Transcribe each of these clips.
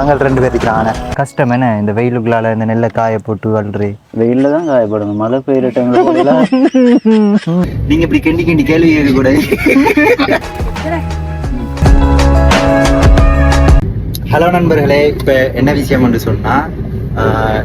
அவங்க ரெண்டு பேர் இருக்கிறாங்க. கஷ்டம் என்ன? இந்த வெயிலுக்குள்ளால இந்த நெல்லை காய போட்டு வளரு வெயில்ல தான் காயப்படணும். மழை பெய்யுற டைம்ல நீங்க இப்படி கிண்டி கிண்டி கேள்வி கேட்க கூட ஹலோ நண்பர்களே இப்போ என்ன விஷயம் என்று சொன்னா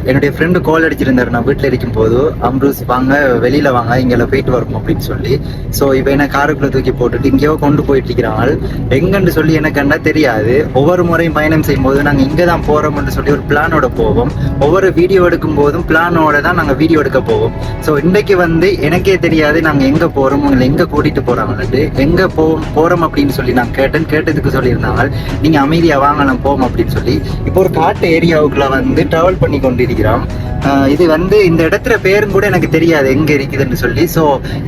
என்னுடைய ஃப்ரெண்டு கால் அடிச்சிருந்தாரு. நான் வீட்டில் இருக்கும் போது அம்ரூஸ் வாங்க வெளியில வாங்க இங்கெல்லாம் போயிட்டு வரணும் அப்படின்னு சொல்லி. ஸோ இப்போ என்ன காருக்குள்ள தூக்கி போட்டுட்டு இங்கேயோ கொண்டு போயிட்டு இருக்கிறாள் எங்கன்னு சொல்லி எனக்கு என்ன தெரியாது. ஒவ்வொரு முறையும் பயணம் செய்யும் போது நாங்கள் இங்கே தான் போறோம்னு சொல்லி ஒரு பிளானோட போவோம். ஒவ்வொரு வீடியோ எடுக்கும் போதும் பிளானோட தான் நாங்கள் வீடியோ எடுக்க போவோம். ஸோ இன்றைக்கு வந்து எனக்கே தெரியாது நாங்கள் எங்கே போகிறோம் உங்களை எங்கே கூட்டிட்டு போகிறாங்கன்ட்டு எங்கே போவோம் போகிறோம் அப்படின்னு சொல்லி நான் கேட்டேன். கேட்டதுக்கு சொல்லியிருந்தாங்க நீங்கள் அமைதியாக வாங்க நான் போவோம் அப்படின்னு சொல்லி. இப்போ ஒரு காட்டு ஏரியாவுக்குள்ள வந்து ட்ராவல் பண்ணி கொண்டிருக்கிறோம். இது வந்து இந்த இடத்துல பேரும் கூட எனக்கு தெரியாது எங்க இருக்குதுன்னு சொல்லி. ஸோ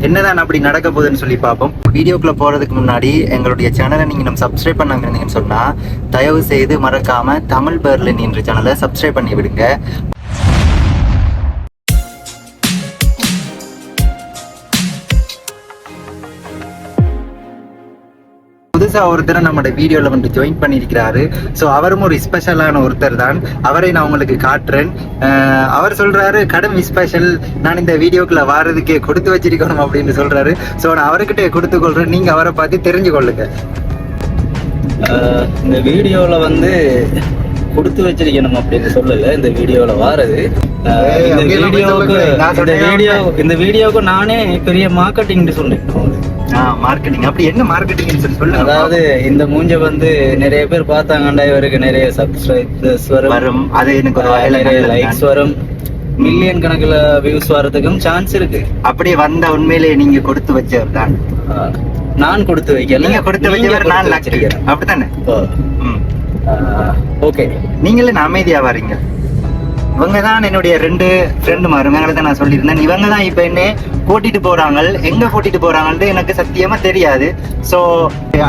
என்னதான் அப்படி நடக்க போகுதுன்னு சொல்லி பார்ப்போம். வீடியோக்குள்ள போறதுக்கு முன்னாடி எங்களுடைய சேனலை நீங்க நம்ம சப்ஸ்கிரைப் பண்ணாங்க இருந்தீங்கன்னு சொன்னா தயவு செய்து மறக்காம தமிழ் பெர்லின் என்ற சேனலை சப்ஸ்கிரைப் பண்ணி விடுங்க. புதுசா ஒருத்தர் நம்மளோட வீடியோல வந்து ஜாயின் பண்ணியிருக்கிறாரு. ஸோ அவரும் ஒரு ஸ்பெஷலான ஒருத்தர் தான். அவரை நான் உங்களுக்கு காட்டுறேன். அவர் சொல்றாரு கடும் ஸ்பெஷல் நான் இந்த வீடியோக்குள்ள வாரதுக்கே கொடுத்து வச்சிருக்கணும் அப்படின்னு சொல்றாரு. ஸோ நான் அவர்கிட்ட கொடுத்து கொள்றேன். நீங்க அவரை பார்த்து தெரிஞ்சு கொள்ளுங்க. இந்த வீடியோல வந்து கொடுத்து வச்சிருக்கணும் அப்படின்னு சொல்லல. இந்த வீடியோல வாரது. இந்த வீடியோவுக்கு இந்த வீடியோ இந்த வீடியோவுக்கு நானே பெரிய மார்க்கெட்டிங் சொன்னேன். மார்க்கெட்டிங் அப்படி என்ன மார்க்கெட்டிங் சொல்லி சொல்லுங்க அதாவது இந்த மூஞ்ச வந்து நிறைய பேர் பார்த்தாங்கண்டா இவருக்கு நிறைய சப்ஸ்கிரைபர்ஸ் வரும். வரும். அது எனக்கு ஒரு நிறைய. லைக்ஸ் வரும். மில்லியன் கணக்குல வியூஸ் வரதுக்கும் சான்ஸ் இருக்கு. அப்படியே வந்த உண்மையிலே நீங்க கொடுத்து வச்சவர் தான். நான் கொடுத்து வைக்கல. நீங்க கொடுத்து வச்சவர் நான் வச்சிருக்கிறேன் அப்படித்தானே? ஓகே. நீங்களே அமைதியா வரீங்க. இவங்க தான் என்னுடைய ரெண்டு ஃப்ரெண்டு மாருங்க தான் நான் சொல்லியிருந்தேன். இவங்க தான் இப்போ என்ன கூட்டிட்டு போறாங்க. எங்க கூட்டிட்டு போறாங்கன்ட்டு எனக்கு சத்தியமா தெரியாது. ஸோ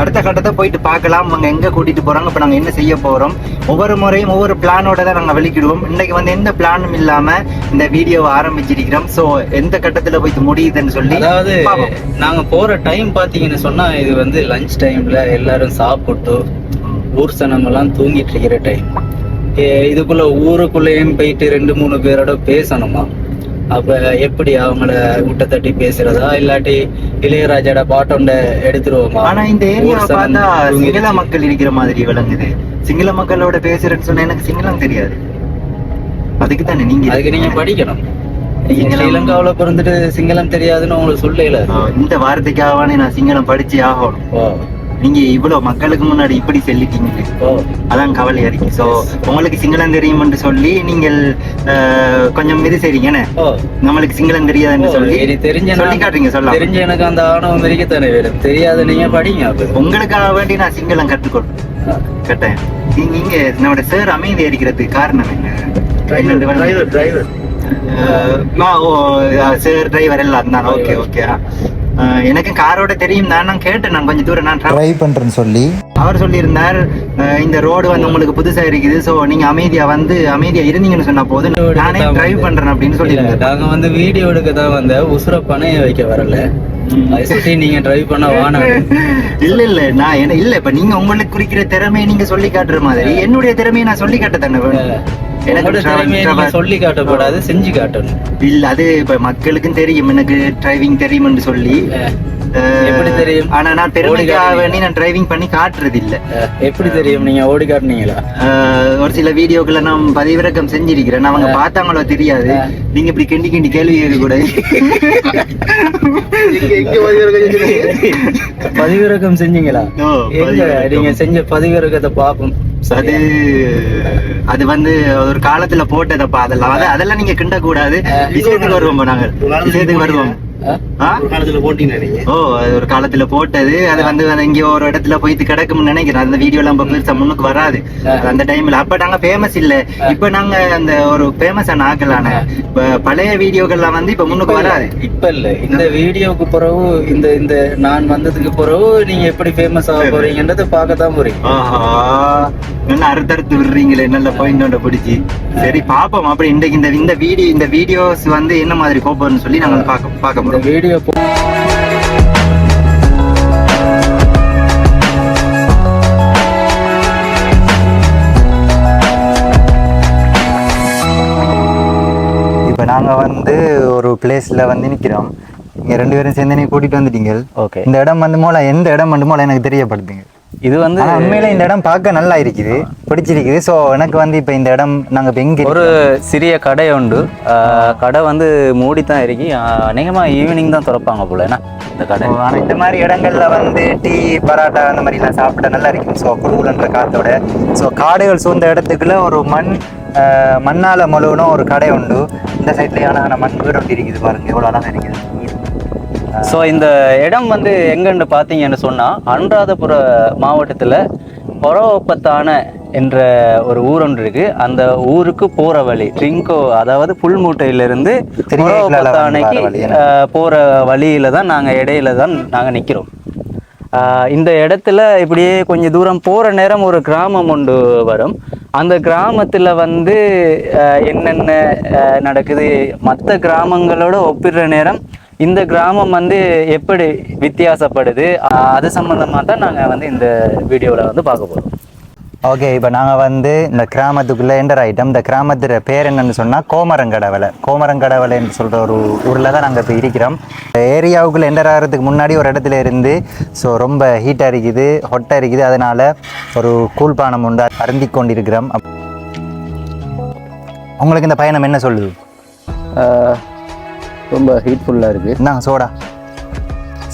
அடுத்த கட்டத்தை போயிட்டு பார்க்கலாம். அவங்க எங்க கூட்டிட்டு போறாங்க இப்போ நாங்க என்ன செய்ய போறோம். ஒவ்வொரு முறையும் ஒவ்வொரு பிளானோட தான் நாங்க வெளிக்கிடுவோம் இன்னைக்கு வந்து எந்த பிளானும் இல்லாம இந்த வீடியோவை ஆரம்பிச்சிருக்கிறோம். ஸோ எந்த கட்டத்துல போயிட்டு முடியுதுன்னு சொல்லி அதாவது பார்ப்போம். நாங்க போற டைம் பாத்தீங்கன்னு சொன்னா இது வந்து லஞ்ச் டைம்ல எல்லாரும் சாப்பிட்டு ஊர் சனம் எல்லாம் தூங்கிட்டு இருக்கிற டைம் இதுக்குள்ள ஊருக்குள்ளேயும் போயிட்டு ரெண்டு மூணு பேரோட பேசணுமா? அப்ப எப்படி அவங்கள விட்ட தட்டி பேசுறதா? இல்லாட்டி இளையராஜாட பாட்டோண்ட எடுத்துருவோமா? ஆனா இந்த சனம் பார்த்தா. சிங்கள மக்கள் இருக்கிற மாதிரி விளங்குது. சிங்கள மக்களோட பேசுறேன்னு சொன்னா எனக்கு சிங்களம் தெரியாது. அதுக்கு தானே நீங்க அதுக்கு நீங்க படிக்கணும். ஸ்ரீலங்காவுல பிறந்துட்டு சிங்களம் தெரியாதுன்னு உங்களுக்கு சொல்லல. இந்த வார்த்தைக்காகவானே நான் சிங்களம் படிச்சு ஆகணும். ஓ. நீங்க இவ்வளவு மக்களுக்கு முன்னாடி இப்படி சொல்லிட்டீங்க. ஓ. அதான் கவலையா இருக்கு. சோ உங்களுக்கு சிங்களம் தெரியும்னு சொல்லி நீங்கள் அஹ், கொஞ்சம் இது செய்றீங்கன்னு ஓ. நம்மளுக்கு சிங்களம் தெரியாதுன்னு சொல்லி தெரிஞ்ச சொல்லி காட்டுறீங்க சொல்லலாம். தெரிஞ்ச எனக்கு அந்த ஆணவம் இருக்கத்தானே வேணும். தெரியாத நீங்க படிங்க உங்களுக்காக வேண்டி நான் சிங்களம் கற்றுக்கொள்றேன் கேட்டேன். நீங்க இங்க நம்மளோட சார் அமைதி இருக்கிறதுக்கு காரணம் என்ன? டிரைவர் டிரைவர் சார் டிரைவர் எல்லாம் தான் ஓகே ஓகே. எனக்கு காரோட தெரியும். தான் நான் கேட்டேன். நான் கொஞ்சம் தூரம். நான் ட்ரை பண்றேன்னு சொல்லி. அவர் சொல்லியிருந்தார் இந்த ரோடு வந்து உங்களுக்கு புதுசா இருக்குது. சோ நீங்க அமைதியா வந்து அமைதியா இருந்தீங்கன்னு சொன்னா போதும் நானே டிரைவ் பண்றேன் அப்படின்னு இல்ல சொல்லியிருந்தார். நாங்க வந்து வீடியோ எடுக்க தான் வந்த உசுர பணைய வைக்க வரல. சுத்தி நீங்க டிரைவ் பண்ண வானம் இல்ல இல்ல நான் என்ன இல்ல இப்ப நீங்க உங்களுக்கு குறிக்கிற திறமையை நீங்க சொல்லி காட்டுற மாதிரி. என்னுடைய திறமையை நான் சொல்லி காட்ட தானே வேணும்? சொல்லி காட்டக்கூடாது செஞ்சு காட்டணும். இல்ல அது இப்ப மக்களுக்கும் தெரியும் எனக்கு டிரைவிங் தெரியும்னு சொல்லி. எப்படி தெரியும்? ஆனா நான் பெருமைக்காக. வேண்டி நான் டிரைவிங் பண்ணி காட்டுறது இல்ல எப்படி தெரியும்? நீங்க ஓடி காட்டுனீங்களா? ஒரு சில வீடியோக்களை நான் பதிவிறக்கம் செஞ்சிருக்கிறேன். அவங்க பார்த்தாங்களோ தெரியாது. நீங்க இப்படி கிண்டி கிண்டி கேள்வி கேட்க கூடாது பதிவிறக்கம் செஞ்சீங்களா. நீங்க செஞ்ச பதிவிறக்கத்தை பாப்போம் அது அது வந்து ஒரு காலத்துல போட்டதப்பா அதெல்லாம் அது- அதெல்லாம் நீங்க கிண்ட கூடாது விஷயத்துக்கு வருவோம் நாங்க விஷயத்துக்கு வருவோம். ஓ அது ஒரு காலத்துல போட்டது. அது வந்து எங்கேயோ ஒரு இடத்துல போயிட்டு கிடக்கும்னு நினைக்கிறேன். அந்த வீடியோ எல்லாம் பெருசா முன்னுக்கு வராது. அந்த டைம்ல அப்ப நாங்க ஃபேமஸ் இல்ல. இப்ப நாங்க அந்த ஒரு ஃபேமஸ் ஆக்கலான பழைய வீடியோக்கள்லாம் வந்து இப்ப முன்னுக்கு வராது. இப்ப இல்ல. இந்த வீடியோக்கு பிறகு இந்த இந்த நான் வந்ததுக்கு பிறகு நீங்க எப்படி ஃபேமஸ் ஆக போறீங்கன்றத பார்க்க தான் போறீங்க நல்லா அறுத்தடுத்து விடுறீங்களே நல்ல பாயிண்ட் ஒன்றை பிடிச்சி. சரி பார்ப்போம். அப்புறம் இன்றைக்கு இந்த இந்த வீடியோ இந்த வீடியோஸ் வந்து என்ன மாதிரி கோபம்னு சொல்லி நாங்கள் பார்க்க பார்க்க போறோம். வீடியோ இப்போ நாங்கள் வந்து ஒரு பிளேஸில் வந்து நிற்கிறோம் இங்கே ரெண்டு பேரும் சேர்ந்து நீங்கள் கூட்டிகிட்டு வந்துட்டீங்க. ஓகே இந்த இடம் வந்து மூலம் எந்த இடம் வந்து மூலம் எனக்கு தெரியப்படுத்துங்க. இது வந்து உண்மையில இந்த இடம் பார்க்க நல்லா இருக்குது பிடிச்சிருக்குது. ஸோ எனக்கு வந்து இப்போ இந்த இடம் நாங்க இப்போ எங்க ஒரு சிறிய கடை உண்டு. ஆஹ் கடை வந்து மூடி தான் இருக்கு. ஆஹ் அநேகமா ஈவினிங் தான் திறப்பாங்க போல. என்ன? இந்த கடை. இருக்கோம். ஆனா இந்த மாதிரி இடங்கள்ல வந்து டீ பரோட்டா அந்த மாதிரி எல்லாம் சாப்பிட நல்லா இருக்கும் ஸோ குழுகுலன்ற காத்தோட. ஸோ காடுகள் சூழ்ந்த இடத்துக்குள்ள ஒரு மண் மண்ணால முழுவன ஒரு கடை உண்டு. இந்த சைட்லயே ஆனா மண் வீடு இருக்குது பாருங்க. எவ்வளவு அழகா இருக்குது. ஸோ இந்த இடம் வந்து எங்கன்னு பார்த்தீங்கன்னு சொன்னா அனுராதபுர மாவட்டத்துல பொறவப்பத்தான என்ற ஒரு ஊர் ஒன்று இருக்கு. அந்த ஊருக்கு போற வழி ட்ரிங்கோ அதாவது புல்மூட்டையிலிருந்து தெரியல, பொறவப்பத்தானைக்கு போற வழியில தான் நாங்க இடையில தான் நாங்க நிக்கிறோம். ஆஹ், இந்த இடத்துல இப்படியே கொஞ்சம் தூரம் போற நேரம் ஒரு கிராமம் ஒன்று வரும். அந்த கிராமத்துல வந்து என்னென்ன நடக்குது மற்ற கிராமங்களோட ஒப்பிடுற நேரம் இந்த கிராமம் வந்து எப்படி வித்தியாசப்படுது? அது சம்பந்தமா தான் நாங்க வந்து இந்த வீடியோல வந்து பார்க்க போறோம். ஓகே இப்போ நாங்கள் வந்து இந்த கிராமத்துக்குள்ளே என்டர் ஆகிட்டோம் இந்த கிராமத்துல பேர் என்னன்னு சொன்னால் கோமரங்கடவலை. கோமரங்கடவலை என்று சொல்கிற ஒரு ஊரில் தான் நாங்கள் இப்போ இருக்கிறோம். இந்த ஏரியாவுக்குள்ளே என்டர் ஆகிறதுக்கு முன்னாடி ஒரு இடத்துல இருந்து ஸோ ரொம்ப ஹீட்டாக இருக்குது ஹொட்டாக இருக்குது அதனால் ஒரு கூழ்பானம் உண்டு அருந்தி கொண்டிருக்கிறோம். உங்களுக்கு இந்த பயணம் என்ன சொல்லுது? ரொம்ப ஹீட்ஃபுல்லா இருக்கு. இந்தாங்க சோடா.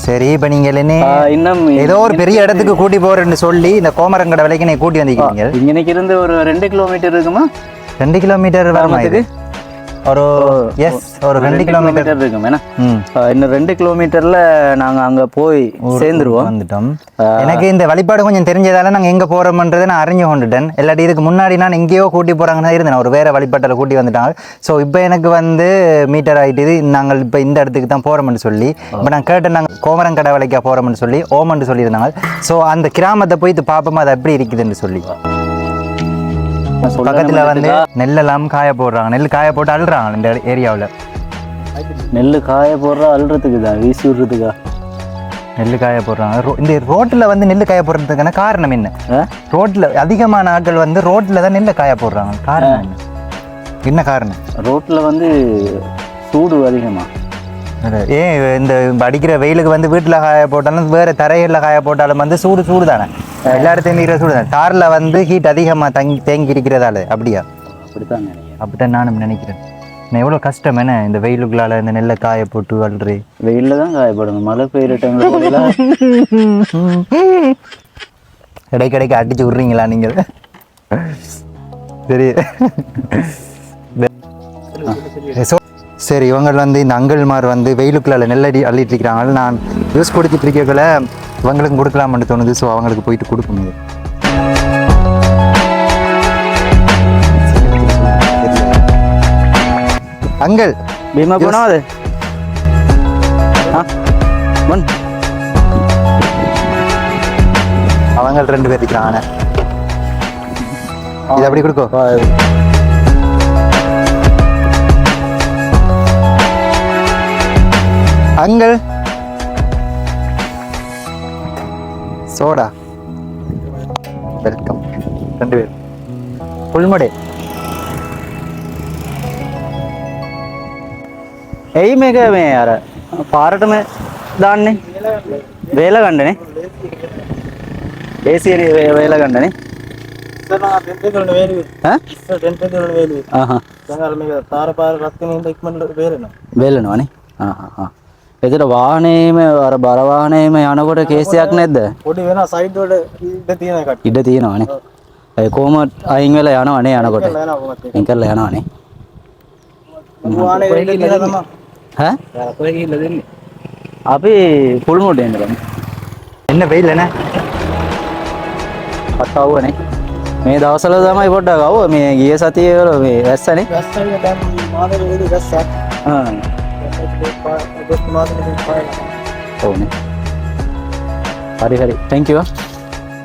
சரி இப்போ நீங்கள் என்ன இன்னும் ஏதோ ஒரு பெரிய இடத்துக்கு கூட்டி போகிறேன்னு சொல்லி இந்த கோமரங்கடவலைக்கு நீ கூட்டி வந்திருக்கீங்க. இங்கனைக்கு இருந்து ஒரு ரெண்டு கிலோமீட்டர் இருக்குமா? ரெண்டு கிலோமீட்டர் வருமா இது ஒரு எஸ் ஒரு ரெண்டு கிலோமீட்டர் இருக்கும் ஏன்னா இன்னும் ரெண்டு கிலோமீட்டர்ல நாங்க அங்க போய் சேர்ந்துருவோம். வந்துட்டோம். எனக்கு இந்த வழிபாடு கொஞ்சம் தெரிஞ்சதால நாங்க எங்க போறோம்ன்றதை நான் அறிஞ்சு கொண்டுட்டேன் இல்லாட்டி இதுக்கு முன்னாடி நான் எங்கேயோ கூட்டி போறாங்கன்னு தான் இருந்தேன். ஒரு வேற வழிபாட்டில் கூட்டி வந்துட்டாங்க. ஸோ இப்போ எனக்கு வந்து மீட்டர் ஆயிட்டுது. நாங்கள் இப்போ இந்த இடத்துக்கு தான் போறோம்னு சொல்லி இப்போ நான் கேட்டேன் நாங்கள் கோமரங்கடை வலைக்கா போறோம்னு சொல்லி ஓமன்னு சொல்லியிருந்தாங்க. ஸோ அந்த கிராமத்தை போய் இது பார்ப்போமா அது எப்படி இருக்குதுன்னு சொல்லி. பக்கத்துல வந்து நெல்லெல்லாம் காய போடுறாங்க. நெல் காய போட்டு அழுறாங்க இந்த ஏரியாவில். நெல்லு காய போடுறா அல்றதுக்கு தான் வீசி விடுறதுக்கா? நெல் காய போடுறாங்க. இந்த ரோட்டில் வந்து நெல் காய போடுறதுக்கான காரணம் என்ன? ரோட்டில் அதிகமான ஆட்கள் வந்து ரோட்டில் தான் நெல்லை காய போடுறாங்க. காரணம் என்ன? என்ன காரணம்? ரோட்ல வந்து சூடு அதிகமா. ஏன் இந்த அடிக்கிற வெயிலுக்கு வந்து வீட்டில் காய போட்டாலும் வேறு தரைகளில் காய போட்டாலும் வந்து சூடு சூடு தானே எல்லா இடத்தையும் இருக்கிற சூடு தானே தாரில் வந்து ஹீட் அதிகமாக தங்கி தேங்கி இருக்கிறதால அப்படியா? அப்படித்தான் அப்படித்தான் நானும் நினைக்கிறேன். நான் எவ்வளோ கஷ்டம் என்ன? இந்த வெயிலுக்குள்ளால இந்த நெல்லை காய போட்டு அல்றி வெயில்ல தான் காயப்படணும் மழை பெய்யுற டைம்ல போடல இடைக்கிடைக்கு அடிச்சு விட்றீங்களா நீங்கள் சரி. சரி இவங்க வந்து இந்த அங்கல்மார் வந்து வெயிலுக்குள்ள நெல்லடி அள்ளிட்டு இருக்கிறாங்க. நான் ஜூஸ் குடிச்சிட்டு இருக்கக்குள்ள இவங்களுக்கும் கொடுக்கலாம்னு தோணுது. ஸோ அவங்களுக்கு போயிட்டு கொடுக்கணும் அங்கல். பீமா போனா அது? அவங்க ரெண்டு பேர் இருக்கிறாங்க இது அப்படி கொடுக்கோ. அங்கல். சோடா வெல்கம் ரெண்டு பேர் புல்மடை එයි මේක මේ අර පාරටම දාන්නේ වේල ගණ්ඩනේ ඒසිය වේල ගණ්ඩනේ වේලනවානේ එතන වාහනේම අර බර වාහනේම යනකොට කේසයක් නැද්ද? පොඩි වෙන සයිඩ් වල ඉඩ තියෙන එකට. ඉඩ තියෙනවානේ. ඒ කොහොම අයින් වෙලා යනවනේ යනකොට. අයින් කරලා යනවනේ. වාහනේ ඉඩ තියෙන තමයි. ඈ? කොහෙ ගිහිල්ලා දෙන්නේ? අපි පුල්මුඩ එන්න බෑ. එන්න වෙයිල නෑ. අතවුවනේ. මේ දවස්වල තමයි පොඩ්ඩක් ආව මේ ගිය සතියේ වල මේ වැස්සනේ. වැස්සනේ දැන් මානෙ වල වැස්සක්. ආ అవును ஹரி ஹரி தேங்க்யூ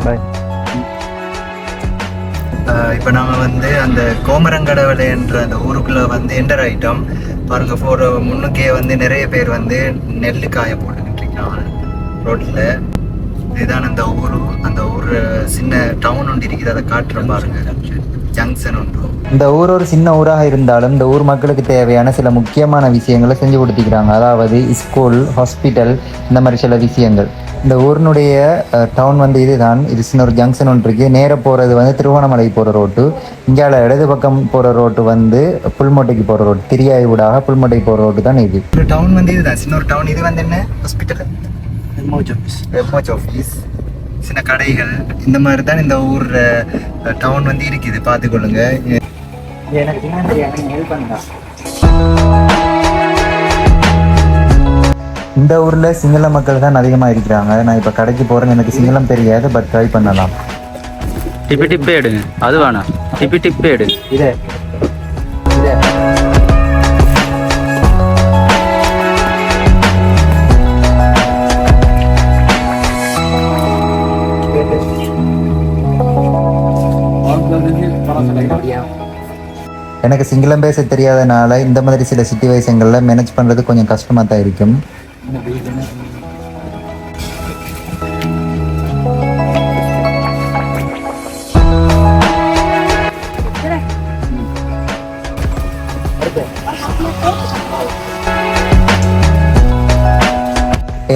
பாய் இப்போ நாங்கள் வந்து அந்த கோமரங்கடவலை என்ற அந்த ஊருக்குள்ளே வந்து என்டர் ஆகிட்டோம் பாருங்கள் போகிற முன்னுக்கே வந்து நிறைய பேர் வந்து நெல் காய போட்டுக்கிட்டு இருக்காங்க. ரோட்டில் இதுதான் அந்த ஊரு அந்த ஊர் சின்ன டவுன் ஒன்று இருக்குது அதை காட்டுற பாருங்க. ஜங்ஷன் ஒன்று. இந்த ஊர் ஒரு சின்ன ஊராக இருந்தாலும் இந்த ஊர் மக்களுக்கு தேவையான சில முக்கியமான விஷயங்களை செஞ்சு கொடுத்துக்கிறாங்க. அதாவது ஸ்கூல் ஹாஸ்பிட்டல் இந்த மாதிரி சில விஷயங்கள். இந்த ஊரினுடைய டவுன் வந்து இதுதான். இது சின்ன ஒரு ஜங்ஷன் ஒன்று இருக்கு. நேர போகிறது வந்து திருவண்ணாமலை போகிற ரோட்டு இங்கால இடது பக்கம் போகிற ரோட்டு வந்து புல்மோட்டைக்கு போகிற ரோட்டு திரியாய் ஊடாக புல்மோட்டைக்கு போகிற ரோட்டு தான் இது. டவுன் வந்து இதுதான். சின்ன ஒரு டவுன் இது வந்து என்ன? ஹாஸ்பிட்டல் எம்ஓச் ஆஃபீஸ் சின்ன கடைகள் இந்த மாதிரி தான் இந்த ஊர் டவுன் வந்து இருக்குது. பார்த்துக்கொள்ளுங்க. எனக்கு என்ன தெரியாது ஹெல்ப் பண்ணுங்க. இந்த ஊர்ல சிங்கள மக்கள் தான் அதிகமா இருக்கிறாங்க. நான் இப்ப கடைக்கு போறேன் எனக்கு சிங்களம் தெரியாது பட் ட்ரை பண்ணலாம். டிப்பி டிப்பே எடுங்க. அது வேணாம். டிப்பி டிப்பே எடுங்க இதே எனக்கு சிங்களம் பேச தெரியாதனால இந்த மாதிரி சில சிச்சுவேஷன்களில் மேனேஜ் பண்ணுறது கொஞ்சம் கஷ்டமாக தான் இருக்கும்.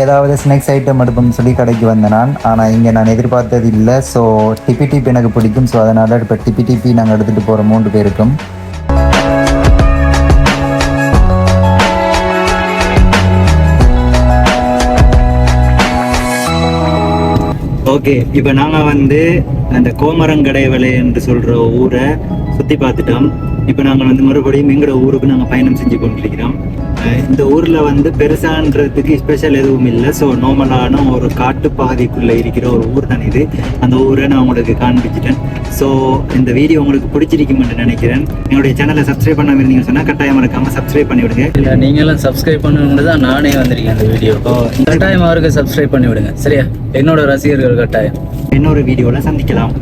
ஏதாவது ஸ்நாக்ஸ் ஐட்டம் எடுப்போம்னு சொல்லி கடைக்கு வந்தேன் நான். ஆனால் இங்கே நான் எதிர்பார்த்தது இல்லை. ஸோ டிபி டிபி எனக்கு பிடிக்கும். ஸோ அதனால் இப்போ டிபி டிபி நாங்கள் எடுத்துகிட்டு போகிற மூன்று பேருக்கும். ஓகே இப்போ நாங்கள் வந்து அந்த கோமரங்கடைவலை என்று சொல்கிற ஊரை சுற்றி பார்த்துட்டோம். இப்போ நாங்கள் வந்து மறுபடியும் எங்களோட ஊருக்கு நாங்கள் பயணம் செஞ்சு கொண்டிருக்கிறோம். இந்த ஊரில் வந்து பெருசான்றதுக்கு ஸ்பெஷல் எதுவும் இல்லை. ஸோ நார்மலான ஒரு காட்டு பகுதிக்குள்ளே இருக்கிற ஒரு ஊர் தான் இது. அந்த ஊரை நான் உங்களுக்கு காண்பிச்சிட்டேன். ஸோ இந்த வீடியோ உங்களுக்கு பிடிச்சிருக்குமென்று நினைக்கிறேன். என்னுடைய சேனலை சப்ஸ்கிரைப் பண்ணாமல் இருந்தீங்கன்னு சொன்னால் கட்டாயம் மறக்காமல் சப்ஸ்கிரைப் பண்ணி விடுங்க இல்ல நீங்களும் சப்ஸ்கிரைப் பண்ணணும்னு தான் நானே வந்திருக்கேன் அந்த வீடியோ. கட்டாயம் அவருக்கு சப்ஸ்கிரைப் பண்ணி விடுங்க சரியா? என்னோட ரசிகர்கள் கட்டாயம். இன்னொரு வீடியோவில் சந்திக்கலாம்.